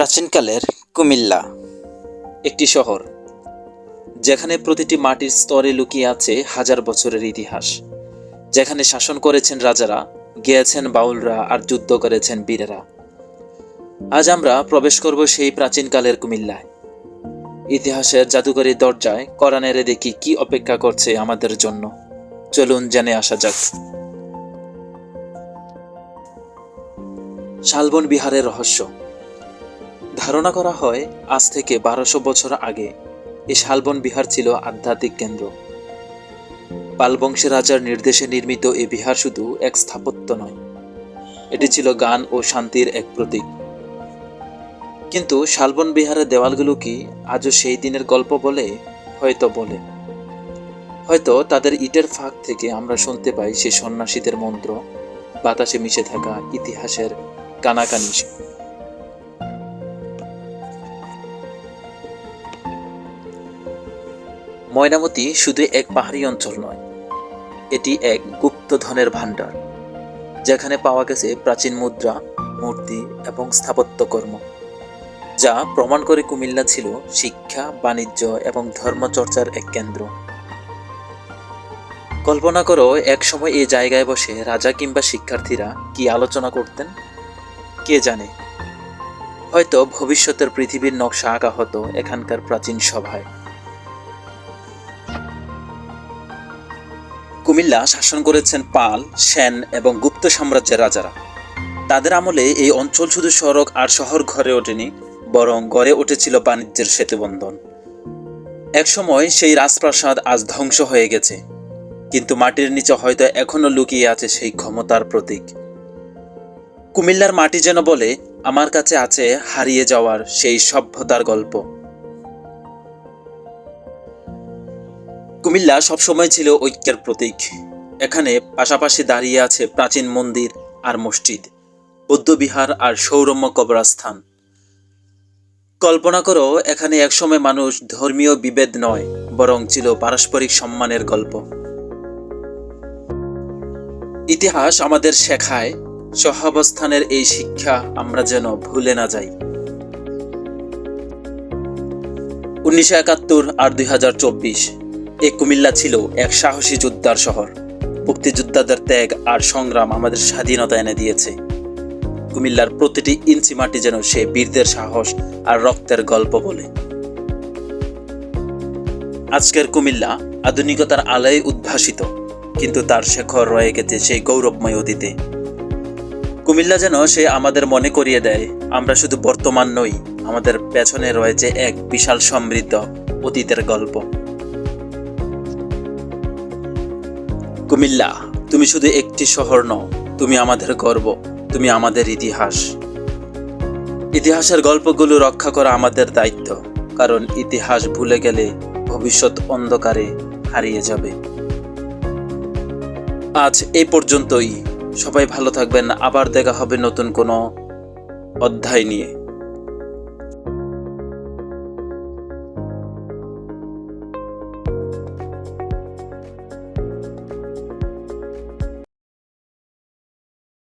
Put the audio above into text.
প্রাচীনকালের কুমিল্লা, একটি শহর, যেখানে প্রতিটি মাটির স্তরে লুকিয়ে আছে হাজার বছরের ইতিহাস। যেখানে শাসন করেছেন রাজারা, গিয়েছেন বাউলরা আর যুদ্ধ করেছেন বীরেরা। আজ আমরা প্রবেশ করব সেই প্রাচীনকালের কুমিল্লায়। ইতিহাসের জাদুকরী দরজায় কোরআনের দেখি কি অপেক্ষা করছে আমাদের জন্য। চলুন জেনে আসা যাক। শালবন বিহারের রহস্য। ধারণা করা হয়, আজ থেকে বারোশো বছর আগে এই শালবন বিহার ছিল আধ্যাত্মিক কেন্দ্র। পালবংশের রাজার নির্দেশে নির্মিত এই বিহার শুধু এক স্থাপত্য নয়, এটি ছিল গান ও শান্তির এক প্রতীক। কিন্তু শালবন বিহারের দেওয়ালগুলো কি আজও সেই দিনের গল্প বলে? হয়তো বলে। হয়তো তাদের ইটের ফাঁক থেকে আমরা শুনতে পাই সেই সন্ন্যাসীদের মন্ত্র, বাতাসে মিশে থাকা ইতিহাসের কানাকানি ময়নামতি শুধু এক পাহাড়ি অঞ্চল নয়, এটি এক গুপ্তধনের ভাণ্ডার, যেখানে পাওয়া গেছে প্রাচীন মুদ্রা, মূর্তি এবং স্থাপত্যকর্ম, যা প্রমাণ করে কুমিল্লা ছিল শিক্ষা, বাণিজ্য এবং ধর্মচর্চার এক কেন্দ্র। কল্পনা করো, এক সময় এই জায়গায় বসে রাজা কিংবা শিক্ষার্থীরা কি আলোচনা করতেন? কে জানে? হয়তো ভবিষ্যতের পৃথিবীর নকশা আঁকা হতো এখানকার প্রাচীন সভায়। কুমিল্লা শাসন করেছেন পাল, সেন এবং গুপ্ত সাম্রাজ্যের রাজারা। তাদের আমলে এই অঞ্চল শুধু সড়ক আর শহর ঘরে ওঠেনি, বরং গড়ে উঠেছিল বাণিজ্যের সেতুবন্ধন। একসময় সেই রাজপ্রাসাদ আজ ধ্বংস হয়ে গেছে, কিন্তু মাটির নিচে হয়তো এখনও লুকিয়ে আছে সেই ক্ষমতার প্রতীক। কুমিল্লার মাটি যেন বলে, আমার কাছে আছে হারিয়ে যাওয়ার সেই সভ্যতার গল্প। কুমিল্লা সবসময় ছিল ঐক্যের প্রতীক। এখানে পাশাপাশি দাঁড়িয়ে আছে প্রাচীন মন্দির আর মসজিদ বৌদ্ধবিহার আর সৌরম্য কবরাস্থান। কল্পনা করো, এখানে একসময় মানুষ ধর্মীয় বিভেদ নয়, বরং ছিল পারস্পরিক সম্মানের গল্প। ইতিহাস আমাদের শেখায়, সহাবস্থানের এই শিক্ষা আমরা যেন ভুলে না যাই। উনিশশো একাত্তর আর দুই হাজার চব্বিশ এই কুমিল্লা ছিল এক সাহসী যোদ্ধার শহর। মুক্তিযোদ্ধাদের ত্যাগ আর সংগ্রাম আমাদের স্বাধীনতা এনে দিয়েছে। কুমিল্লার প্রতিটি ইঞ্চি মাটি যেন সে বীরদের সাহস আর রক্তের গল্প বলে। আজকের কুমিল্লা আধুনিকতার আলোয় উদ্ভাসিত, কিন্তু তার শেখর রয়ে গেছে সেই গৌরবময় অতীতে। কুমিল্লা যেন সে আমাদের মনে করিয়ে দেয়, আমরা শুধু বর্তমান নই, আমাদের পেছনে রয়েছে এক বিশাল সমৃদ্ধ অতীতের গল্প। কুমিল্লা, তুমি শুধু একটি শহর নও, তুমি আমাদের গর্ব, তুমি আমাদের ইতিহাস। ইতিহাসের গল্পগুলো রক্ষা করা আমাদের দায়িত্ব, কারণ ইতিহাস ভুলে গেলে ভবিষ্যৎ অন্ধকারে হারিয়ে যাবে। আজ এই পর্যন্তই, সবাই ভালো থাকবেন, আবার দেখা হবে নতুন কোনো অধ্যায় নিয়ে।